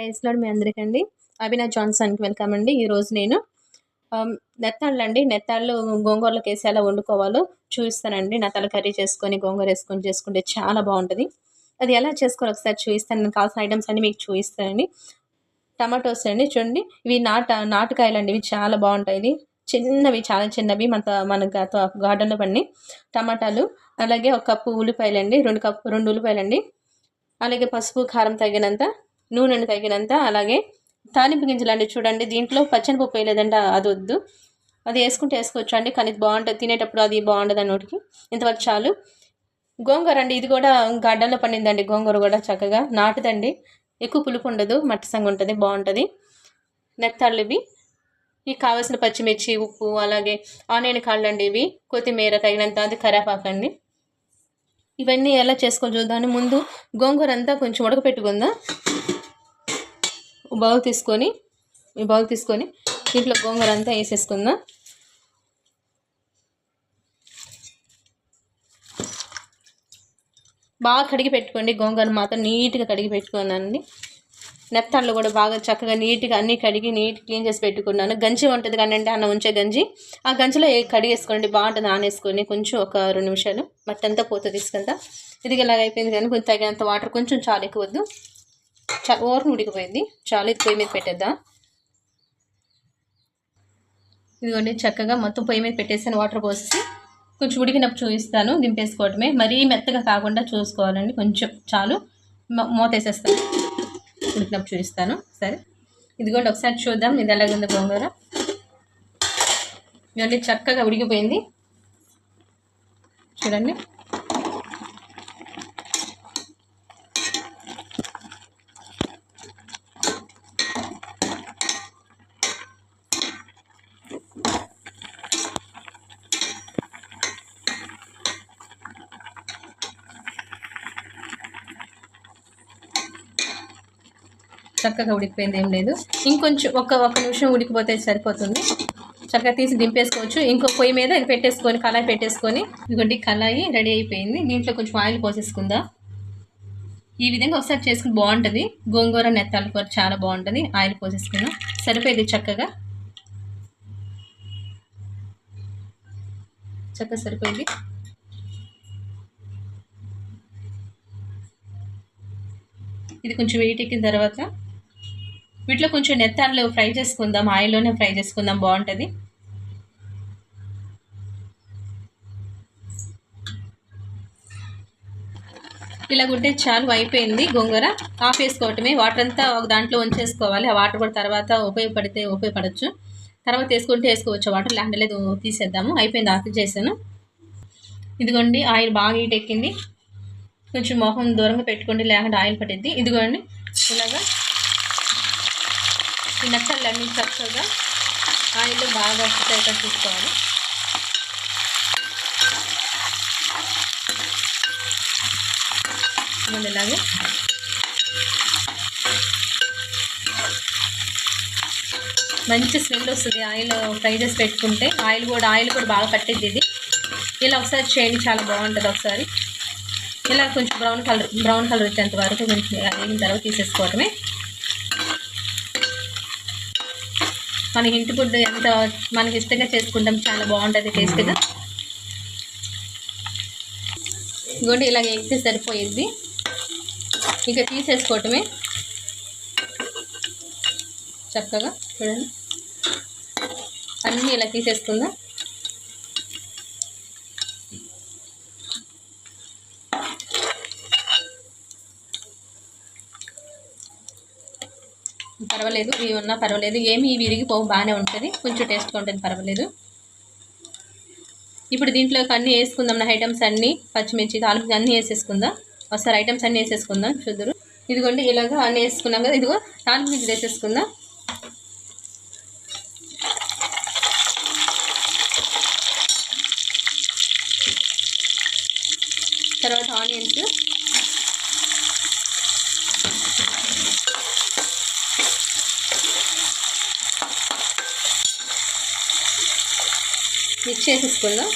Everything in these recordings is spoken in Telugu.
ప్రైస్లాడ్ మీ అందరికండి. అభినా జాన్సన్కి వెల్కమ్ అండి. ఈరోజు నేను నెత్తాళ్ళు అండి. నెత్తాళ్ళు గోంగూరలోకి వేసి ఎలా వండుకోవాలో చూపిస్తానండి. నెత్తాలు కర్రీ చేసుకొని గోంగూర వేసుకొని చేసుకుంటే చాలా బాగుంటుంది. అది ఎలా చేసుకోవాలో ఒకసారి చూపిస్తాను. నేను కావాల్సిన ఐటమ్స్ అన్ని మీకు చూపిస్తానండి. టమాటోస్ అండి. చూడండి. ఇవి నాట నాటుకాయలు అండి ఇవి చాలా బాగుంటాయి. చిన్నవి చాలా చిన్నవి. మన మన గార్డెన్లో పండి టమాటాలు. అలాగే ఒక కప్పు ఉల్లిపాయలు అండి రెండు కప్పు రెండు ఉల్లిపాయలు అండి అలాగే పసుపు కారం తగినంత నూనెను తగినంత అలాగే తాలింపు గింజలు అండి చూడండి. దీంట్లో పచ్చనిపప్పు వేయలేదంటే అది వద్దు. అది వేసుకుంటే వేసుకోవచ్చు అండి కానీ బాగుంటుంది. తినేటప్పుడు అది బాగుంటుంది అన్నోటికి ఇంతవరకు చాలు. గోంగూర అండి ఇది కూడా గడ్డల్లో పండిందండి గోంగూర కూడా చక్కగా. నాటుదండి. ఎక్కువ పులుపు ఉండదు మట్టి సంగ ఉంటుంది బాగుంటుంది. నెత్తాళ్ళు ఇవి. ఇవి కావాల్సిన పచ్చిమిర్చి ఉప్పు అలాగే ఆనియన్ కాళ్ళు అండి ఇవి. కొత్తిమీర తగినంత అది కరేపాకండి ఇవన్నీ ఎలా చేసుకోవాలి చూద్దాం ముందు గోంగూర అంతా కొంచెం ఉడకపెట్టుకుందాం. బౌల్ తీసుకొని ఈ బౌల్ తీసుకొని దీంట్లో గోంగూర అంతా వేసేసుకుందాం. బాగా కడిగి పెట్టుకోండి గోంగూర మాత్రం నీట్గా కడిగి పెట్టుకున్నానండి నెత్తాళ్ళు కూడా బాగా చక్కగా నీట్గా అన్నీ కడిగి నీట్ క్లీన్ చేసి పెట్టుకున్నాను. గంజి ఉంటుంది కానీ అంటే అన్న ఉంచే గంజి. ఆ గంజిలో కడిగేసుకోండి బాగుంటుంది ఆనేసుకొని కొంచెం ఒక రెండు నిమిషాలు. మట్టి అంతా పోతుంది తీసుకంతా ఇది ఇలాగ అయిపోయింది కానీ కొంచెం తగినంత వాటర్ కొంచెం చాలా ఎక్కువ వద్దు చా ఉడికిపోయింది చాలా ఇది పొయ్యి మీద పెట్టేద్దాం. ఇదిగోండి చక్కగా మొత్తం పొయ్యి మీద పెట్టేసాను వాటర్ పోసేసి. కొంచెం ఉడికినప్పుడు చూపిస్తాను దింపేసుకోవటమే. మరీ మెత్తగా కాకుండా చూసుకోవాలండి. కొంచెం చాలు మ- మూత వేసేస్తాను ఉడికినప్పుడు చూపిస్తాను. సరే. ఇదిగోండి ఒకసారి చూద్దాం ఇది ఎలాగుంది గోంగూర. ఇవన్నీ చక్కగా ఉడికిపోయింది. చూడండి. చక్కగా ఉడికిపోయింది ఏం లేదు. ఇంకొంచెం ఒక ఒక నిమిషం ఉడికిపోతే సరిపోతుంది. చక్కగా తీసి దింపేసుకోవచ్చు. ఇంకో పొయ్యి మీద ఇది పెట్టేసుకొని కళాయి పెట్టేసుకొని ఇంకోటి కళాయి రెడీ అయిపోయింది. దీంట్లో కొంచెం ఆయిల్ పోసేసుకుందా. ఈ విధంగా ఒకసారి చేసుకుని బాగుంటుంది. గోంగూర నెత్తాల కూర చాలా బాగుంటుంది. ఆయిల్ పోసేసుకుందాం. సరిపోయింది చక్కగా. చక్కగా సరిపోయింది. ఇది కొంచెం వేటెక్కిన తర్వాత వీటిలో కొంచెం నెత్తాన్లు ఫ్రై చేసుకుందాం ఆయిల్లోనే ఫ్రై చేసుకుందాం బాగుంటుంది. ఇలా ఉంటే చాలు అయిపోయింది గోంగూర. ఆఫ్ వేసుకోవటమే. వాటర్ అంతా ఒక దాంట్లో ఉంచేసుకోవాలి. ఆ వాటర్ కూడా తర్వాత ఉపయోగపడితే ఉపయోగపడచ్చు. తర్వాత వేసుకుంటే వేసుకోవచ్చు. వాటర్ లేకుండా తీసేద్దాము. అయిపోయింది ఆఫ్ చేశాను. ఇదిగోండి ఆయిల్ బాగా హీట్ ఎక్కింది. కొంచెం మొహం దూరంగా పెట్టుకోండి లేకుండా ఆయిల్ పట్టిద్ది. ఇదిగోండి ఇలాగా ఈ నక్కలు అన్ని చక్కగా ఆయిల్ బాగా వచ్చేటట్టు చూసుకోవాలి. ఇలాగే. మంచి స్మెల్ వస్తుంది ఆయిల్ ఫ్రై చేసి పెట్టుకుంటే. ఆయిల్ కూడా ఆయిల్ కూడా బాగా పట్టింది ఇది. ఇలా ఒకసారి చేయండి చాలా బాగుంటుంది ఒకసారి. ఇలా కొంచెం బ్రౌన్ కలర్ బ్రౌన్ కలర్ వచ్చేంత వరకు కొంచెం వేగిన తర్వాత తీసేసుకోవటమే మనకి ఇంటి ఫుడ్ ఎంత మనకి ఇష్టంగా చేసుకుంటాం చాలా బాగుంటుంది టేస్ట్గా ఇంకోటి ఇలాగ ఎగితే సరిపోయింది. ఇంకా తీసేసుకోవటమే. చక్కగా చూడండి. అన్నీ ఇలా తీసేసుకుందాం. పర్వాలేదు ఇవి ఉన్నా పర్వాలేదు. ఏమి ఇవి విరిగిపోవు బాగానే ఉంటుంది. కొంచెం టేస్ట్గా ఉంటుంది పర్వాలేదు. ఇప్పుడు దీంట్లోకి అన్నీ వేసుకుందాం నా ఐటమ్స్ అన్నీ. పచ్చిమిర్చి తాలింపు అన్నీ వేసేసుకుందాం. ఒకసారి ఐటమ్స్ అన్నీ వేసేసుకుందాం చూద్దరు. ఇదిగోండి ఇలాగ అన్నీ వేసుకున్నాం కదా ఇదిగో తాలింపు గింజలు వేసేసుకుందాం. మిక్స్ చేసేసుకుందాం.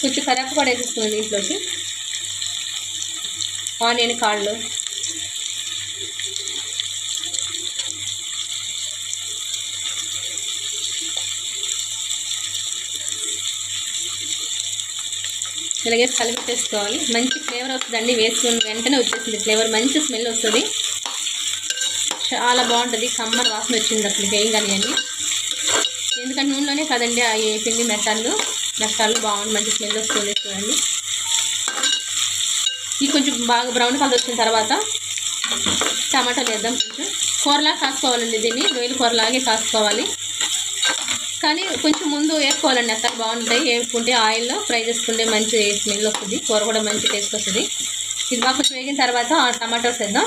కొంచెం కరాకు పడేసేసుకుందాం దీంట్లోకి ఆనియన్ కాళ్ళు. ఇలాగే కలిపేసుకోవాలి మంచి ఫ్లేవర్ వస్తుందండి. వేసుకుని వెంటనే వచ్చేసింది ఫ్లేవర్. మంచి స్మెల్ వస్తుంది. చాలా బాగుంటుంది. కమ్మర్ వాసన వచ్చింది అసలు వేయగానే అని ఎందుకంటే నూనెలోనే కదండి ఆ ఈ పిండి మెత్తాలు. మెత్తాలు బాగుంది. మంచి స్మెల్ వస్తుంది చూడండి. ఇది కొంచెం బాగా బ్రౌన్ కలర్ వచ్చిన తర్వాత టమాటాలు వేద్దాం కొంచెం. కూరలా కాసుకోవాలండి దీన్ని. రొయ్యల కూరలాగే కాసుకోవాలి. కానీ కొంచెం ముందు వేసుకోవాలండి అసలు బాగుంటాయి. వేసుకుంటే ఆయిల్లో ఫ్రై చేసుకుంటే మంచి స్మెల్ వస్తుంది. కూర కూడా మంచి టేస్ట్ వస్తుంది. ఇది బాగా కొంచెం వేగిన తర్వాత ఆ టమాటోస్ వేద్దాం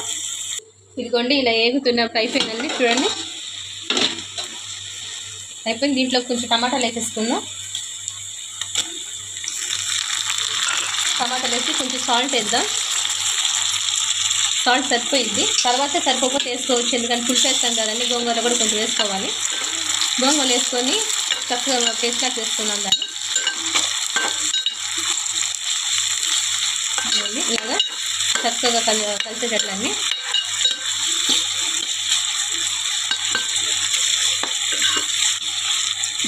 ఇదిగోండి ఇలా ఏగుతున్న అయిపోయిందండి చూడండి. అయిపోయింది. దీంట్లో కొంచెం టమాటాలు వేసేసుకుందాం. టమాటాలు వేసి కొంచెం సాల్ట్ వేద్దాం. సాల్ట్ సరిపోయింది. తర్వాత సరిపోకపోతే వేసుకోవచ్చు. ఎందుకంటే పులుసు వేస్తాం కదండి గోంగూర కూడా కొంచెం వేసుకోవాలి. గోంగూర వేసుకొని చక్కగా పేస్ట్ లాగా చేసుకున్నాం దాన్ని. ఇలాగా చక్కగా కలి కలిసేటట్లన్నీ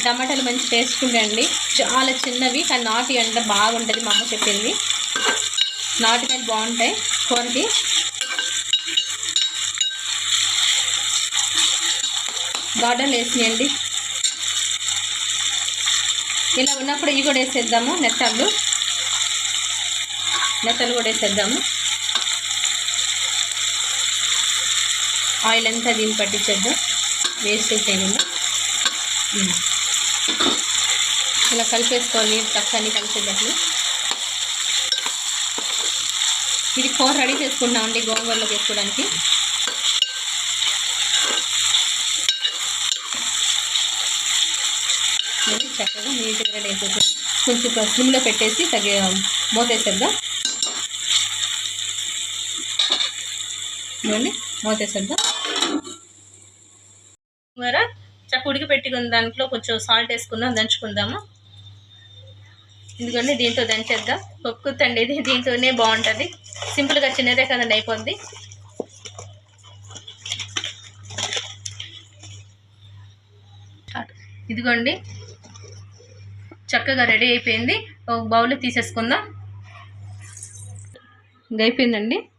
టమాటాలు మంచి టేస్ట్ ఉండండి చాలా చిన్నవి కానీ నాటి అంటే బాగుంటుంది మా అమ్మ చెప్పింది. నాటుకాయలు బాగుంటాయి. కూరకి గార్డెన్ వేసినాయండి ఇలా ఉన్నప్పుడు ఇవి కూడా వేసేద్దాము నెత్తళ్ళు నెత్తలు కూడా వేసేద్దాము. ఆయిల్ అంతా దీన్ని పట్టించేద్దాం. వేస్ట్ చేయకుండా ఇలా కలిపేసుకోవాలి తక్కువ కలిసేటట్లు ఇది కూర రెడీ చేసుకుంటామండి గోంగూరలో చేసుకోవడానికి ఇది చక్కగా నీట్గా రెడీ అయిపోతుంది. కొంచెం స్లిమ్లో పెట్టేసి తగ్గ మూతేసేద్దాం. చూడండి మూతేసేద్దాం. కూర చక్క ఉడికి పెట్టుకున్న దాంట్లో కొంచెం సాల్ట్ వేసుకుందాం దంచుకుందాము. ఎందుకంటే దీంతో దంచేద్దాం. పప్పుతండి ఇది దీంతోనే బాగుంటుంది. సింపుల్గా చిన్నదే కదండి అయిపోద్ది. ఇదిగోండి చక్కగా రెడీ అయిపోయింది. ఒక బౌల్లో తీసేసుకుందాం. అయిపోయిందండి.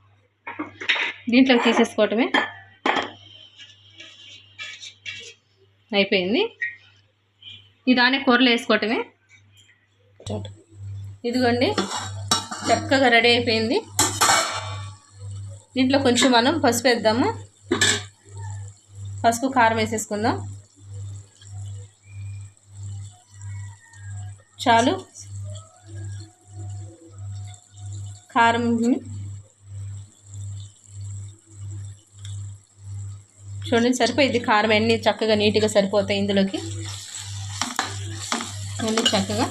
దీంట్లోకి తీసేసుకోవటమే. అయిపోయింది. ఇదానే దాని వేసుకోవటమే. ఇదిగోండి. చక్కగా రెడీ అయిపోయింది. దీంట్లో కొంచెం మనం పసుపు వేద్దాము. పసుపు కారం వేసేసుకుందాం. చాలు. కారం చూడండి సరిపోయింది కారం. అన్నీ చక్కగా నీట్గా సరిపోతాయి ఇందులోకి. అన్నీ చక్కగా.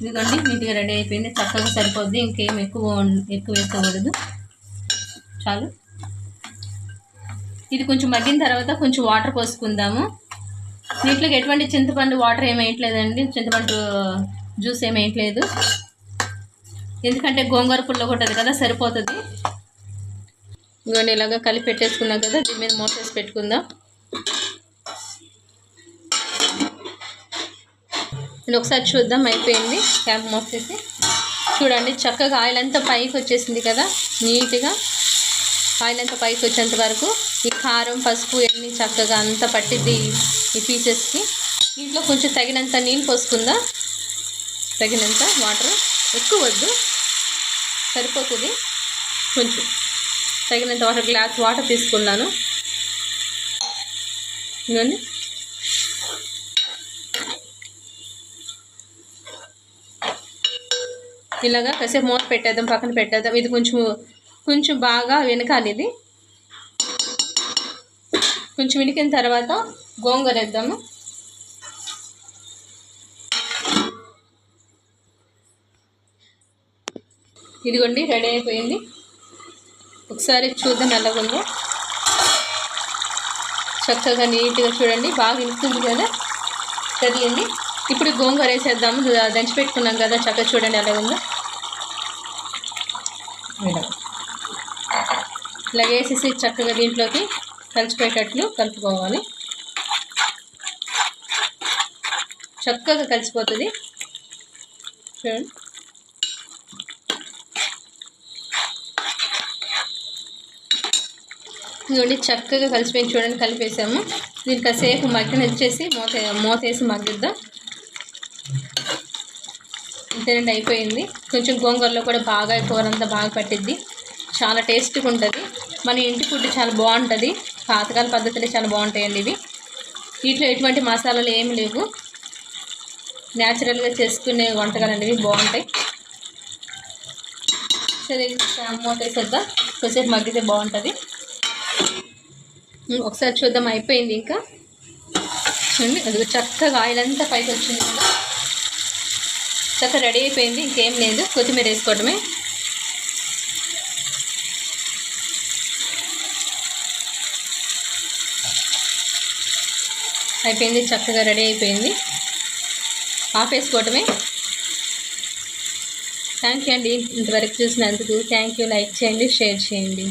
ఇదిగోండి నీట్గా రెడీ అయిపోయింది. చక్కగా సరిపోద్ది. ఇంకేం ఎక్కువ ఎక్కువ వేసుకోకూడదు చాలు. ఇది కొంచెం మగ్గిన తర్వాత కొంచెం వాటర్ పోసుకుందాము. దీంట్లోకి ఎటువంటి చింతపండు వాటర్ ఏమి వేయట్లేదండి. చింతపండు జ్యూస్ ఏమి వేయట్లేదు. ఎందుకంటే గోంగూర పుల్ల కొట్టదు కదా సరిపోతుంది. ఇవన్నీ ఇలాగా కలిపి పెట్టేసుకున్నాం కదా దీని మీద మోసేసి పెట్టుకుందాం. ఇది ఒకసారి చూద్దాం అయిపోయింది. క్యాప్ మోసేసి. చూడండి చక్కగా ఆయిల్ అంతా పైకి వచ్చేసింది కదా నీట్గా. ఆయిల్ అంతా పైకి వచ్చేంత వరకు ఈ కారం పసుపు ఎన్ని చక్కగా అంతా పట్టిద్ది ఈ పీసెస్కి. దీంట్లో కొంచెం తగినంత నీళ్ళు పోసుకుందా? తగినంత వాటర్ ఎక్కువ వద్దు. సరిపోతుంది. కొంచెం తగినంత వాటర్ గ్లాస్ వాటర్ తీసుకున్నాను. ఇదండి ఇలాగా కాసేపు మూత పెట్టేద్దాం పక్కన పెట్టేద్దాం. ఇది కొంచెం కొంచెం బాగా వెనకాలి ఇది. కొంచెం ఉడికిన తర్వాత గోంగూర వేద్దాము. ఇదిగోండి రెడీ అయిపోయింది. ఒకసారి చూద్దాం ఎలాగుందో చక్కగా నీట్గా చూడండి బాగా ఇస్తుంది కదా. కర్రీ ఇప్పుడు గోంగూర వేసేద్దాము. దంచి పెట్టుకున్నాం కదా చక్కగా చూడండి ఎలాగుందో మేడం ఇలా వేసేసి చక్కగా దీంట్లోకి కలిసిపోయేటట్లు కలుపుకోవాలి. చక్కగా కలిసిపోతుంది. చూడండి. ఇదిగోండి చక్కగా కలిసిపోయింది. చూడండి కలిపేసాము. దీనికి కాసేపు మగ్గిన వచ్చేసి మూత మూతేసి మగ్గిద్దాం. అంతేనండి అయిపోయింది. కొంచెం గోంగూరలో కూడా బాగా కూర అంతా బాగా పట్టిద్ది. చాలా టేస్ట్గా ఉంటుంది. మన ఇంటి ఫుడ్ చాలా బాగుంటుంది. పాతకాల పద్ధతులు చాలా బాగుంటాయండి ఇవి. వీటిలో ఎటువంటి మసాలాలు ఏమి లేవు. న్యాచురల్గా చేసుకునే వంటకాలండి అనేవి బాగుంటాయి. సరే ఇది మూత వేసేద్దాం మగ్గితే బాగుంటుంది. ఒకసారి చూద్దాం అయిపోయింది ఇంకా. చూడండి అది చక్కగా ఆయిల్ అంతా పైకి వచ్చింది కదా. చక్కగా రెడీ అయిపోయింది ఇంకేం లేదు. కొత్తిమీర వేసుకోవడమే అయిపోయింది చక్కగా రెడీ అయిపోయింది. ఆఫ్ థ్యాంక్ యూ అండి. ఇంతవరకు చూసినందుకు. థ్యాంక్ యూ లైక్ చేయండి షేర్ చేయండి.